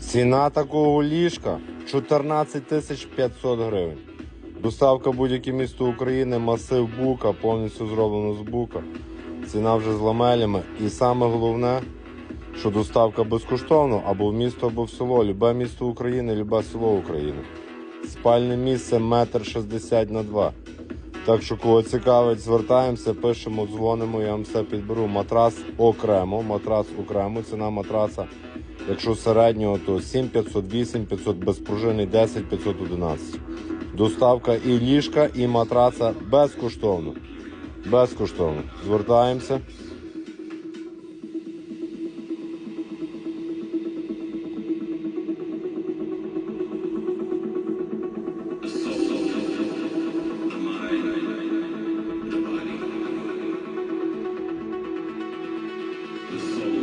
Ціна такого ліжка 14 тисяч 500 гривень. Доставка будь-яке місто України, масив бука, повністю зроблено з бука. Ціна вже з ламелями. І саме головне, що доставка безкоштовно або в місто, або в село. Любе місто України, любе село України. Спальне місце метр шістдесят на два. Так що, кого цікавить, звертаємося, пишемо, дзвонимо, я вам все підберу. Матрас окремо, матрас окремо, ціна матраса. Якщо середнього, то 7500, 8500, безпружинний 10 511. Доставка і ліжка, і матраса безкоштовно. Безкоштовно. Звертаємося. The